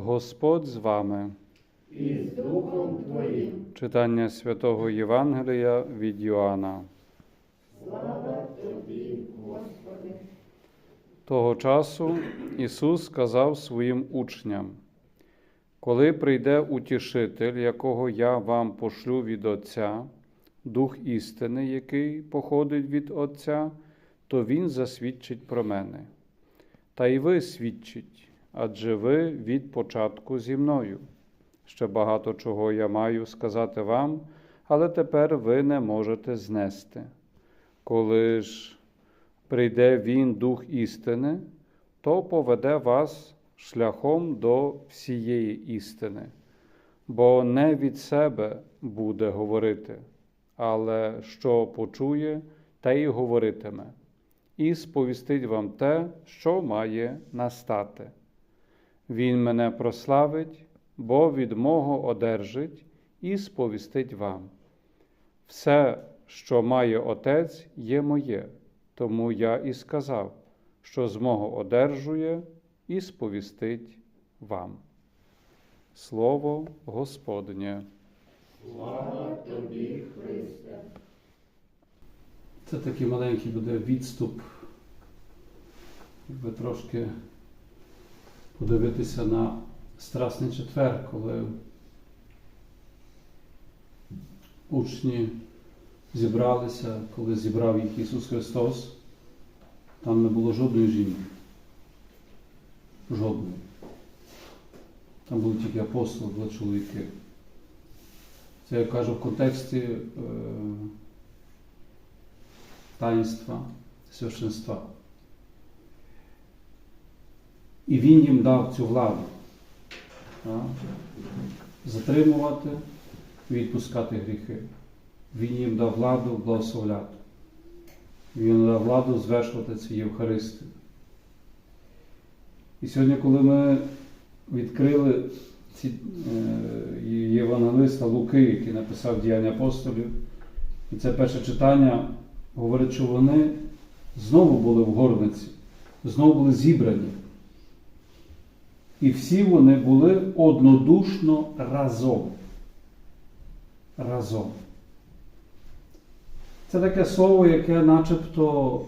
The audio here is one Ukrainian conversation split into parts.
Господь з вами. і з Духом Твоїм. Читання святого Євангелія від Йоанна. Слава Тобі, Господи. Того часу Ісус сказав своїм учням: Коли прийде утішитель, якого я вам пошлю від Отця, Дух істини, який походить від Отця, то Він засвідчить про мене. Та й ви свідчить, адже ви від початку зі мною. Ще багато чого я маю сказати вам, але тепер ви не можете знести. Коли ж прийде Він Дух істини, то поведе вас шляхом до всієї істини, бо не від себе буде говорити, але що почує, те й говоритиме, і сповістить вам те, що має настати. Він мене прославить, бо від мого одержить і сповістить вам. Все, що має Отець, є моє, тому я і сказав, що з мого одержує і сповістить вам. Слово Господнє. Слава Тобі, Христе. Це такий маленький буде відступ, якби трошки подивитися на Страсний четвер, коли учні зібралися, коли зібрав їх Ісус Христос, там не було жодної жінки. Жодної. Там були тільки апостоли, були чоловіки. Це я кажу в контексті е, таїнства, священства. І він їм дав цю владу затримувати, відпускати гріхи. Він їм дав владу благословляти. Він дав владу звершувати цю Євхаристію. І сьогодні, коли ми відкрили ці е, євангелиста Луки, який написав діяння апостолів, і це перше читання говорить, що вони знову були в горниці, знову були зібрані. І всі вони були однодушно разом. Разом. Це таке слово, яке начебто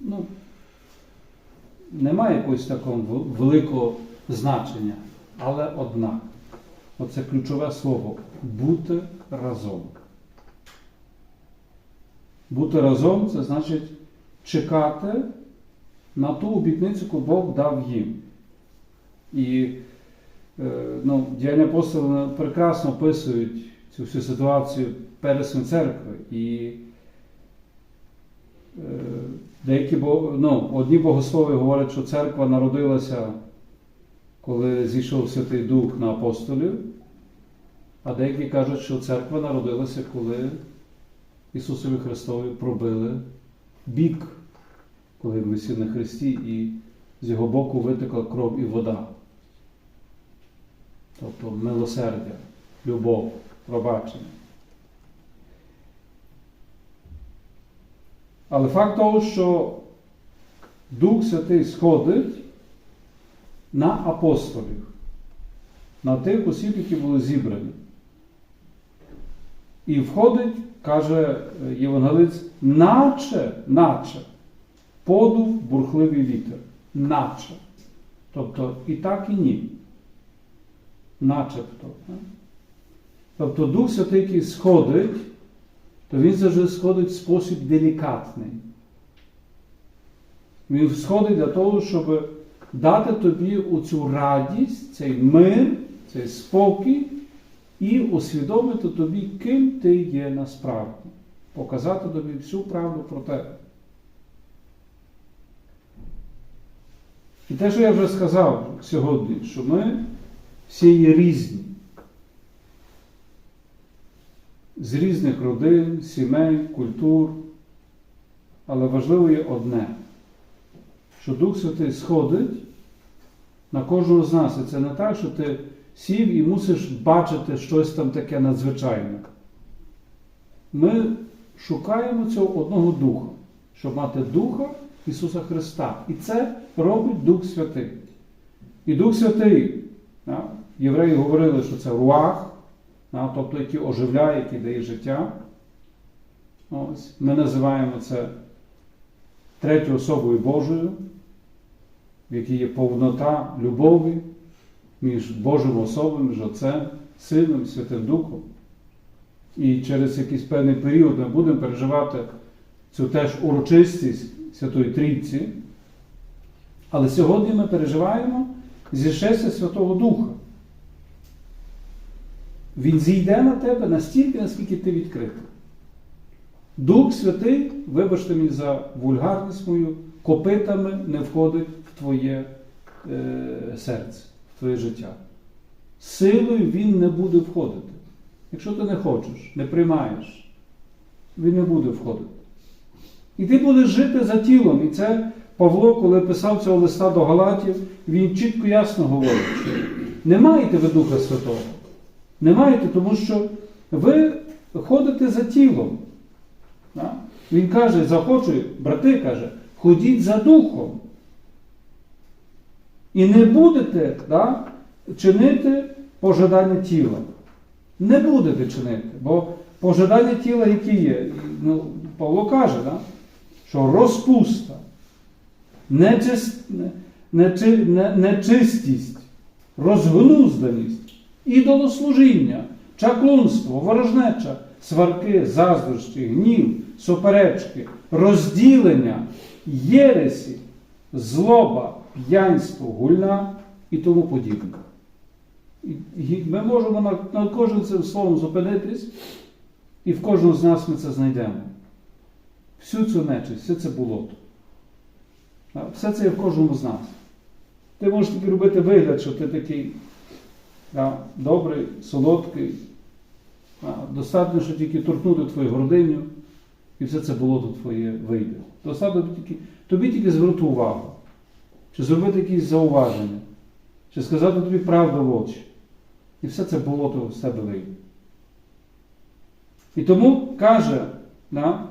ну, не має якогось такого великого значення, але однак. Оце ключове слово бути разом. Бути разом це значить чекати на ту обітницю, яку Бог дав їм. І е, ну, діяння апостолів прекрасно описують цю всю ситуацію Пересної церкви. І е, деякі ну, одні богослови говорять, що церква народилася, коли зійшов Святий Дух на апостолів, а деякі кажуть, що церква народилася, коли Ісусові Христові пробили бік, коли він висів на Христі, і з його боку витекла кров і вода. Тобто милосердя, любов, пробачення. Але факт того, що Дух Святий сходить на апостолів, на тих осіб, які були зібрані. І входить, каже Євангелиць, наче, наче подув бурхливий вітер. Наче. Тобто і так, і ні. Начебто. Тобто Дух Святий, який сходить, то він завжди сходить в спосіб делікатний. Він сходить для того, щоб дати тобі оцю радість, цей мир, цей спокій і усвідомити тобі, ким ти є насправді. Показати тобі всю правду про тебе. І те, що я вже сказав сьогодні, що ми всі є різні. З різних родин, сімей, культур. Але важливо є одне, що Дух Святий сходить на кожного з нас. І це не так, що ти сів і мусиш бачити щось там таке надзвичайне. Ми шукаємо цього одного духа, щоб мати Духа Ісуса Христа. І це робить Дух Святий. І Дух Святий? Євреї говорили, що це руах, тобто який оживляє, який дає життя. Ось. Ми називаємо це третьою особою Божою, в якій є повнота любові між Божим особою, між Отцем, Сином Святим Духом. І через якийсь певний період ми будемо переживати цю теж урочистість Святої Трійці. Але сьогодні ми переживаємо зішестя Святого Духа. Він зійде на тебе настільки, наскільки ти відкритий. Дух Святий, вибачте мені за вульгарність мою, копитами не входить в твоє е, серце, в твоє життя. Силою він не буде входити. Якщо ти не хочеш, не приймаєш, він не буде входити. І ти будеш жити за тілом. І це Павло, коли писав цього листа до Галатів, він чітко ясно говорить, не маєте ви Духа Святого. Не маєте, тому що ви ходите за тілом. Він каже, захочу, брати каже, ходіть за духом. І не будете да, чинити пожадання тіла. Не будете чинити, бо пожадання тіла, які є, ну, Павло каже, да, що розпуста, нечист, нечи, не, нечистість, розгнузданість, ідолослужіння, чаклунство, ворожнеча, сварки, заздрощі, гнів, суперечки, розділення, єресі, злоба, п'янство, гульна і тому подібне. Ми можемо над, над кожним цим словом зупинитись, і в кожному з нас ми це знайдемо. Всю цю нечисть, все це болото. Все це є в кожному з нас. Ти можеш тільки робити вигляд, що ти такий а, добрий, солодкий. А, Достатньо, що тільки торкнути твою гординю, і все це болото твоє вийде. Достатньо тільки, тобі тільки звернути увагу, чи зробити якісь зауваження, чи сказати тобі правду в очі. І все це болото з тебе вийде. І тому каже, да,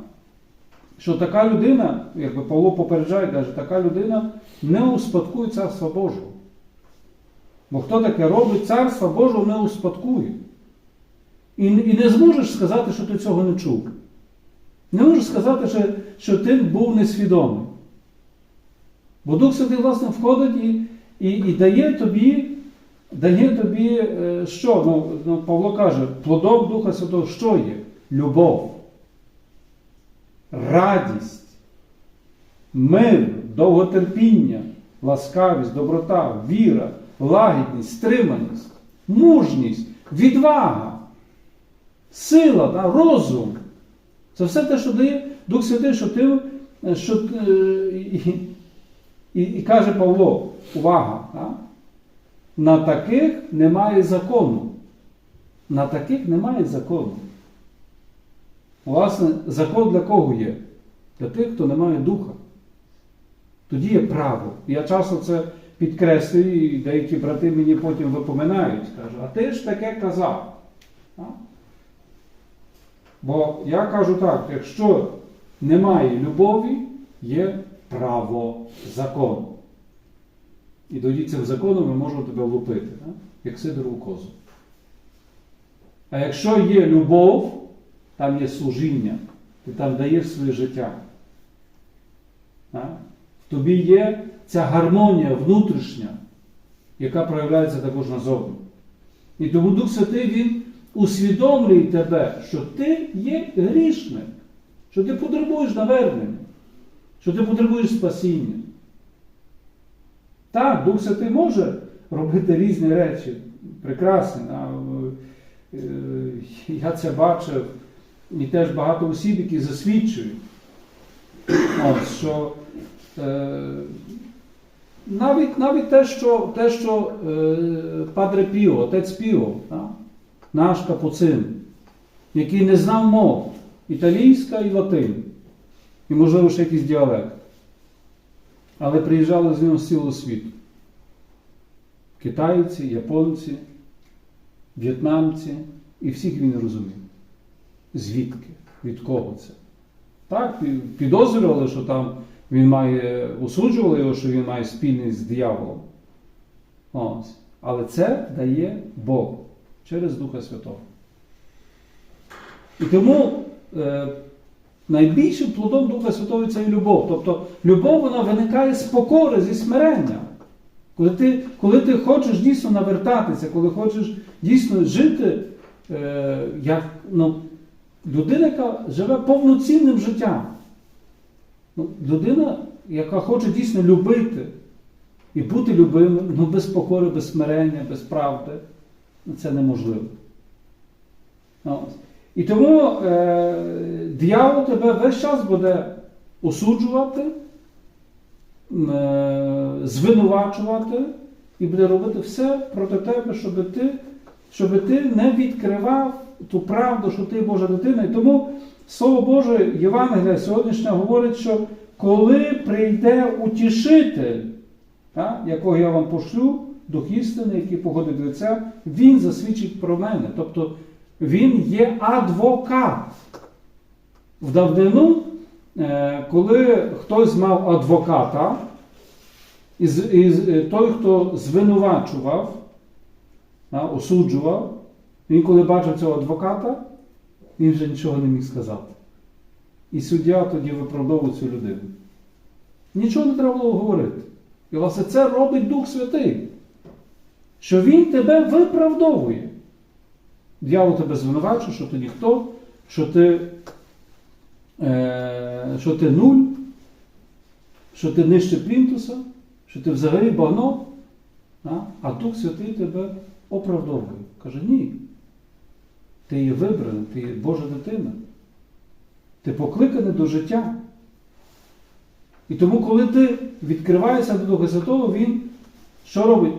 що така людина, якби Павло попереджає, каже, така людина не успадкує Царства Божого. Бо хто таке робить, Царства Божого не успадкує. І, і не зможеш сказати, що ти цього не чув. Не можеш сказати, що, що ти був несвідомий. Бо Дух Святий, власне, входить і, і, і дає тобі, дає тобі е, що? Ну, ну, Павло каже, плодом Духа Святого що є? Любов, радість, мир, довготерпіння, ласкавість, доброта, віра, лагідність, стриманість, мужність, відвага, сила, да, розум. Це все те, що дає Дух Святий, що ти, що, е, і, і, і каже Павло, увага, да? на таких немає закону. На таких немає закону. Власне, закон для кого є? Для тих, хто не має духа. Тоді є право. Я часто це підкреслюю, і деякі брати мені потім випоминають, кажуть, а ти ж таке казав. Бо я кажу так, якщо немає любові, є право закону. І тоді цим законом ми можемо тебе влупити, як сидорову козу. А якщо є любов, там є служіння, ти там даєш своє життя. В тобі є ця гармонія внутрішня, яка проявляється також назовні. І тому Дух Святий Він усвідомлює тебе, що ти є грішник, що ти потребуєш навернення, що ти потребуєш спасіння. Так, Дух Святий може робити різні речі, прекрасні. Е, Я це бачив, і теж багато осіб, які засвідчують, От, що е, навіть, навіть те, що, те, що е, Падре Піо, отець Піо, так? наш капуцин, який не знав мов італійська і латин, і, можливо, ще якийсь діалект. Але приїжджали з нього з цілого світу. Китайці, японці, в'єтнамці, і всіх він розумів. Звідки? Від кого це? Так, підозрювали, що там він має, осуджували його, що він має спільність з дияволом. Ось. Але це дає Бог через Духа Святого. І тому е, найбільшим плодом Духа Святого це і любов. Тобто любов вона виникає з покори, зі смирення. Коли ти, коли ти хочеш дійсно навертатися, коли хочеш дійсно жити, е, як ну, людина, яка живе повноцінним життям. Ну, людина, яка хоче дійсно любити і бути любимим, ну без покори, без смирення, без правди, ну, це неможливо. Ну. І тому е, диявол тебе весь час буде осуджувати, е, звинувачувати і буде робити все проти тебе, щоб ти, щоб ти не відкривав ту правду, що ти Божа дитина. І тому Слово Боже, Євангелія сьогоднішнє говорить, що коли прийде утішитель, так, якого я вам пошлю, Дух істини, який походить від Отця, він засвідчить про мене. Тобто він є адвокат. В давнину, е, коли хтось мав адвоката, і, е, той, хто звинувачував, осуджував, він коли бачив цього адвоката, він вже нічого не міг сказати. І суддя тоді виправдовував цю людину. Нічого не треба було говорити. І власне це робить Дух Святий, що Він тебе виправдовує. Дьявол тебе звинувачує, що ти ніхто, що ти, е, що ти нуль, що ти нижче плінтуса, що ти взагалі багно, а, Дух Святий тебе оправдовує. Каже, ні. Ти є вибраний, ти є Божа дитина. Ти покликаний до життя. І тому, коли ти відкриваєшся до Духа Святого, Він що робить?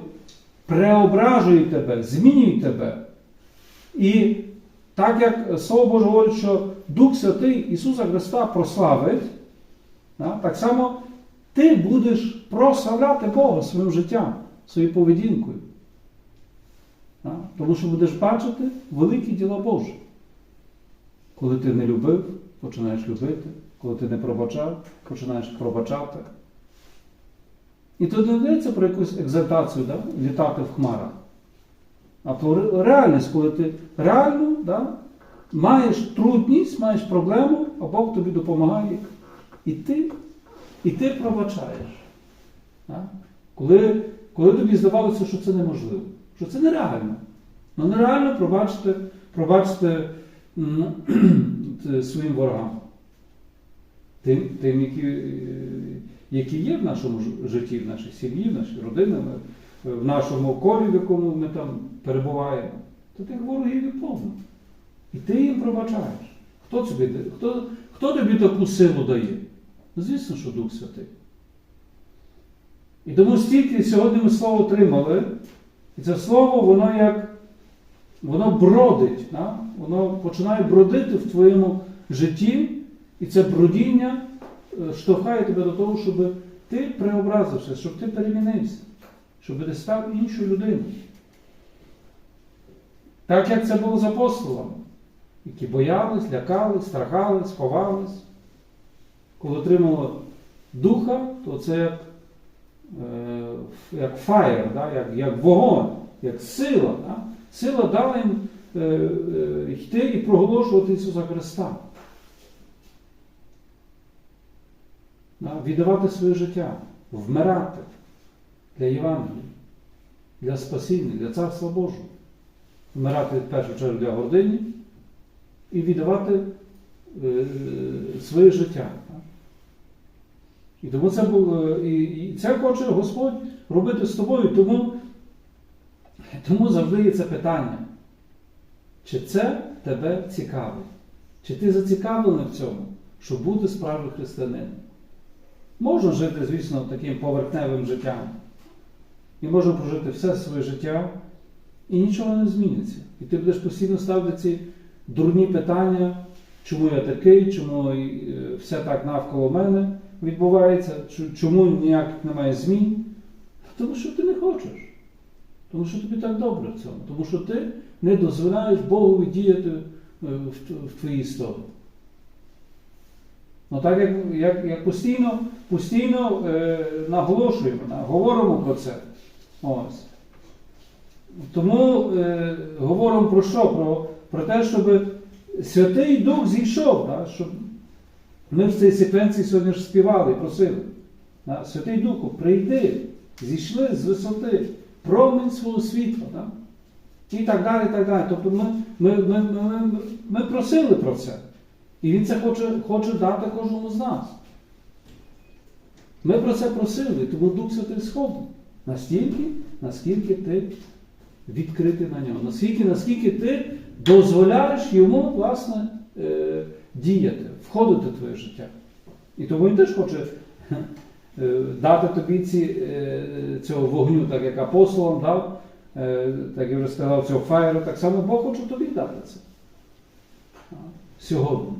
Преображує тебе, змінює тебе. І так як Слово Боже говорить, що Дух Святий Ісуса Христа прославить, так само ти будеш прославляти Бога своїм життям, своєю поведінкою. Тому що будеш бачити великі діла Божі. Коли ти не любив, починаєш любити, коли ти не пробачав, починаєш пробачати. І тут не йдеться про якусь екзальтацію, да? літати в хмарах. А про реальність, коли ти реально да, маєш трудність, маєш проблему, а Бог тобі допомагає. І ти, і ти пробачаєш. Да? Коли, коли тобі здавалося, що це неможливо, що це нереально. Ну нереально пробачити, пробачити своїм ворогам. Тим, тим які, е, які є в нашому житті, в нашій сім'ї, в нашій родині, в- нашому колі, в якому ми там перебуваємо, то тих ворогів є повно. І ти їм пробачаєш. Хто тобі, хто, хто тобі таку силу дає? Ну, звісно, що Дух Святий. І тому стільки сьогодні ми слово отримали, і це слово, воно як воно бродить, да? воно починає бродити в твоєму житті, і це бродіння е, штовхає тебе до того, щоб ти преобразився, щоб ти перемінився, щоб ти став іншою людиною. Так як це було з апостолами, які боялись, лякались, страхались, ховались. Коли отримали духа, то це як, як фаєр, да? як, як вогонь, як сила. Да? Сила дала їм е, е, йти і проголошувати Ісуса Христа. Да? Віддавати своє життя, вмирати для Євангелія, для спасіння, для Царства Божого. Вмирати в першу чергу для гордині і віддавати е, своє життя. І тому це було, і, і це хоче Господь робити з тобою. Тому, тому завжди є це питання. Чи це тебе цікавить? Чи ти зацікавлений в цьому, щоб бути справжнім християнином? Можна жити, звісно, таким поверхневим життям. І можна прожити все своє життя, і нічого не зміниться. І ти будеш постійно ставити ці дурні питання, чому я такий, чому е, все так навколо мене відбувається, чому ніяких немає змін. Тому що ти не хочеш. Тому що тобі так добре в цьому. Тому що ти не дозволяєш Богу діяти е, в, твоїй історії. Ну так як, як, як постійно, постійно е, наголошуємо, говоримо про це. Ось. Тому е, говоримо про що? Про, про те, щоб Святий Дух зійшов, да? щоб ми в цій секвенції сьогодні ж співали, просили. Да? Святий Духу, прийди, зійшли з висоти, промінь свого світла. Да? І так далі, і так далі. Тобто ми, ми, ми, ми, ми просили про це. І Він це хоче, хоче дати кожному з нас. Ми про це просили, тому Дух Святий сходить. Настільки, наскільки ти відкритий на нього. Наскільки, наскільки ти дозволяєш йому, власне, е, діяти, входити в твоє життя. І тому він теж хоче е, дати тобі ці, е, цього вогню, так як апостолам дав, е, так я вже сказав, цього фаєру, так само Бог хоче тобі дати це. Сьогодні.